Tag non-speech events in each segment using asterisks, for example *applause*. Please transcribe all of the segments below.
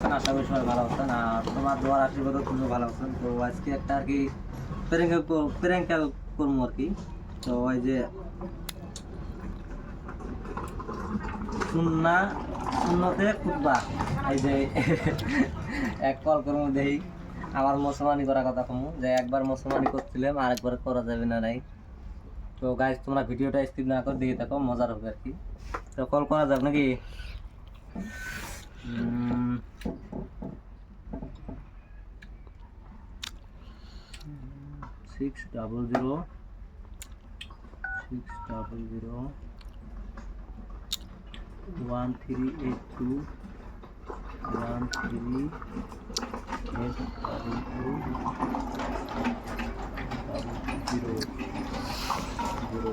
আশা করি সবাই ভালো আছেন। আর তোমার দোয়ার আশীর্বাদও তুমিও ভালো আছেন। তো আজকে একটা আর কি প্রেঙ্কাল করব আর কি। তো ওই যে সুন্না শূন্যতে খুববা এই যে *laughs* এক কল করব দেই। আমার মুসলমানি করার কথা কমু, যে একবার মুসলমানি করছিলাম, আরেকবার করা যাবে না নাই। তো গাইজ তোমরা ভিডিওটা স্কিপ না করে দিয়ে থাকো, মজার হবে আর কি। তো কল করা যাবে নাকি? Six double zero six double zero one three eight two one three eight double two zero zero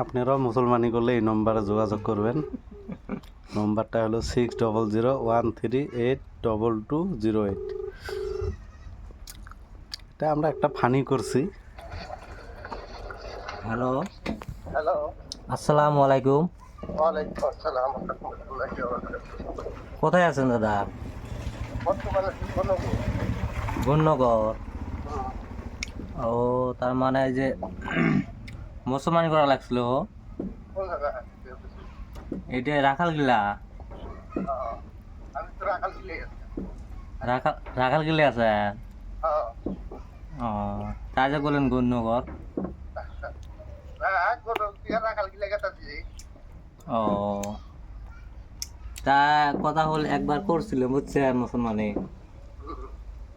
আপনারাও মুসলমানি করলে এই নম্বরে যোগাযোগ করবেন। নম্বরটা হলো six double zero one three eight double two zero eight এটা আমরা একটা ফানি করছি। হ্যালো হ্যালো আসসালামু আলাইকুম। কোথায় আছেন দাদা? গুণনগর ও তার মানে এই যে মুসলমানি করা লাগছিল এটা রাখাল গিলা রাখাল গিলে আছে? ও তাই যে গিলে গেতাছি ও তা কথা হল একবার করছিল বুঝছেন মুসলমানে?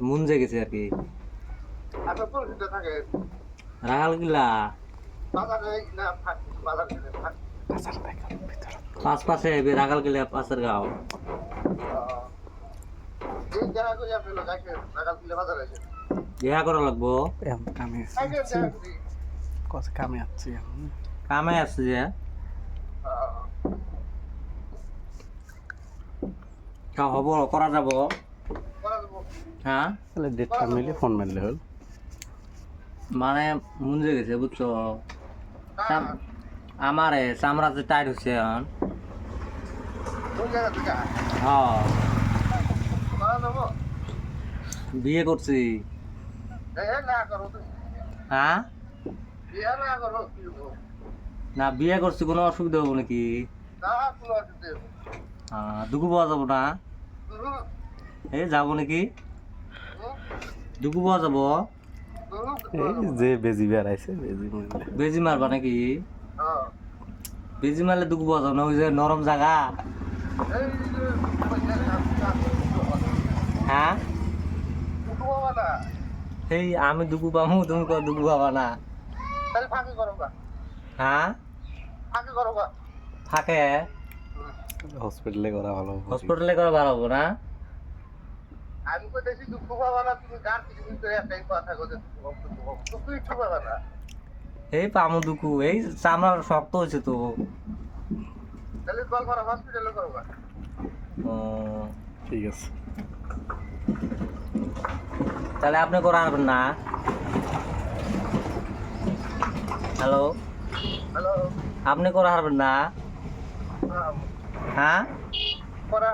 মন যে গেছে আর কি। থাকে। রাখাল গিলা পাঁচ পাশে রাখাল গিলা পাশের গাঁও। ইহা করা লাগবো? কামে কামে আসছি কামে যে। হব করা যাব? করা দেবো হ্যাঁ? তাহলে ডেটটা মিলে ফোন মারলে হল। মানে মুঞ্জে গেছে বুঝছ? আমারে চামড়া যে টাইট হচ্ছে এখন। হ্যাঁ। বিয়ে করছি। হ্যাঁ? বিয়ে না বিয়ে করছি কোনো অসুবিধা হব নাকি? হ্যাঁ দুকু পাওয়া যাব না? এই যাব নাকি? দুকু পাওয়া যাব? যে বেজি বেড়াইছে বেজি মারলে। বেজি মারবা নাকি? হ্যাঁ। বেজি মারলে পাওয়া যাব না ওই যে নরম জায়গা হ্যাঁ? এই আমি দুকু পাবো তুমি কো দুকু পাবা না। তাহলে ফাঁকি করো হ্যাঁ? ফাঁকি করো থাকে হসপিটালে করা ভালো হবে। হসপিটালে করে ভালো হব না? আমি কইতেছি দুঃখ পাবা না তুমি গান কিছু একটাই কথা কথা দুঃখ ইচ্ছু পাবা না? এই পামু দুকু এই চামড়া শক্ত হয়েছে তো। তাহলে কল করো হসপিটালে করো গা। ও, ঠিক আছে। তাহলে আপনি করে আনবেন না? হ্যালো? হ্যালো? আপনি করে হারবেন না? হ্যাঁ। করা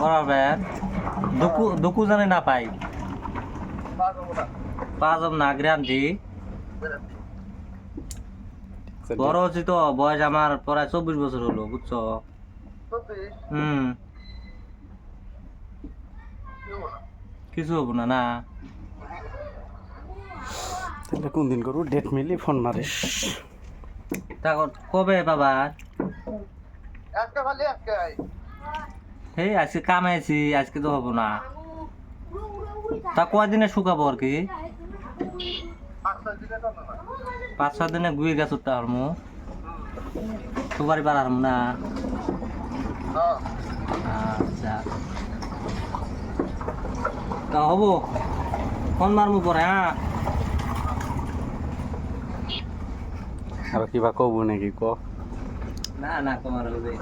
করাবেন দুকু দুকু জানে না পাই। পাঁচ না গ্যারান্টি বড় হচ্ছি তো বয়স আমার প্রায় চব্বিশ বছর হলো বুঝছ? হুম। কি হব না কিছু হব না না। তাহলে কোন দিন করব? ডেট মিলি ফোন মারিস। তা কবে বাবা একটা খালি একটাই এই আজকে কামাইছি আজকে তো হব না। তা কয়দিনে শুকাবো আর কি? পাঁচ ছয় দিনে গুয়ে গেছ তা হারমু সুপারি পার হারমু না? আচ্ছা। তা হব। ফোন মারমু পরে হ্যাঁ? আর কিবা কব নাকি ক? না না তোমার হবে